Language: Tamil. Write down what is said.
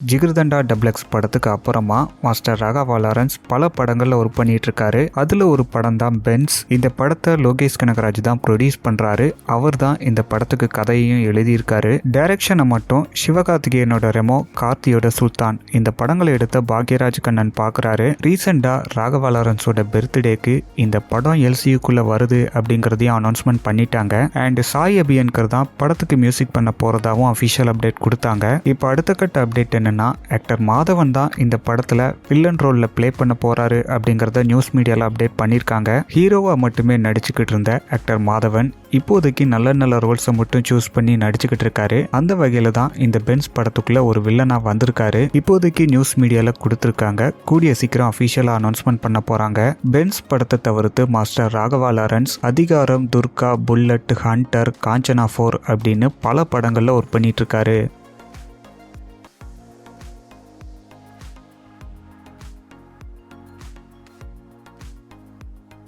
ஜிகிர்தண்டா டப்ளெக்ஸ் படத்துக்கு அப்புறமா மாஸ்டர் ராகவா லாரன்ஸ் பல படங்களில் ஒர்க் பண்ணிட்டு இருக்காரு அதில் ஒரு படம் தான் பென்ஸ் இந்த படத்தை லோகேஷ் கனகராஜ் தான் ப்ரொடியூஸ் பண்ணுறாரு அவர் தான் இந்த படத்துக்கு கதையையும் எழுதியிருக்காரு. டைரக்ஷனை மட்டும் சிவகார்த்திகேயனோட ரெமோ கார்த்தியோட சுல்தான். இந்த படங்களை எடுத்த பாக்யராஜ் கண்ணன் பார்க்குறாரு ரீசெண்டாக ராகவா லாரன்ஸோட பர்த்டேக்கு இந்த படம் எல்சியுக்குள்ளே வருது அப்படிங்கிறதையும் அனௌன்ஸ்மெண்ட் பண்ணிட்டாங்க. அண்ட் சாய் அபியன்கர் தான் படத்துக்கு மியூசிக் பண்ண போகிறதாவும் அஃபிஷியல் அப்டேட் கொடுத்தாங்க. இப்போ அடுத்த கட்ட அப்டேட் என்னன்னா ஆக்டர் மாதவன் தான் இந்த படத்தில் வில்லன் ரோலில் ப்ளே பண்ண போகிறாரு அப்படிங்கிறத நியூஸ் மீடியாவில் அப்டேட் பண்ணியிருக்காங்க ஹீரோவாக மட்டுமே நடிச்சுக்கிட்டு இருந்த ஆக்டர் மாதவன் இப்போதைக்கு நல்ல நல்ல ரோல்ஸை மட்டும் சூஸ் பண்ணி நடிச்சுக்கிட்டு இருக்காரு. அந்த வகையில் தான் இந்த பென்ஸ் படத்துக்குள்ள ஒரு வில்லனாக வந்திருக்காரு. இப்போதைக்கு நியூஸ் மீடியாவில் கொடுத்துருக்காங்க. கூடிய சீக்கிரம் அஃபிஷியலாக அனௌன்ஸ்மெண்ட் பண்ண போகிறாங்க பென்ஸ் படத்தை தவிர்த்து master Raghava Lawrence Adhikaram Durga bullet hunter Kanchana four அப்படின்னு பல படங்களில் ஒர்க் பண்ணிட்டு இருக்காரு.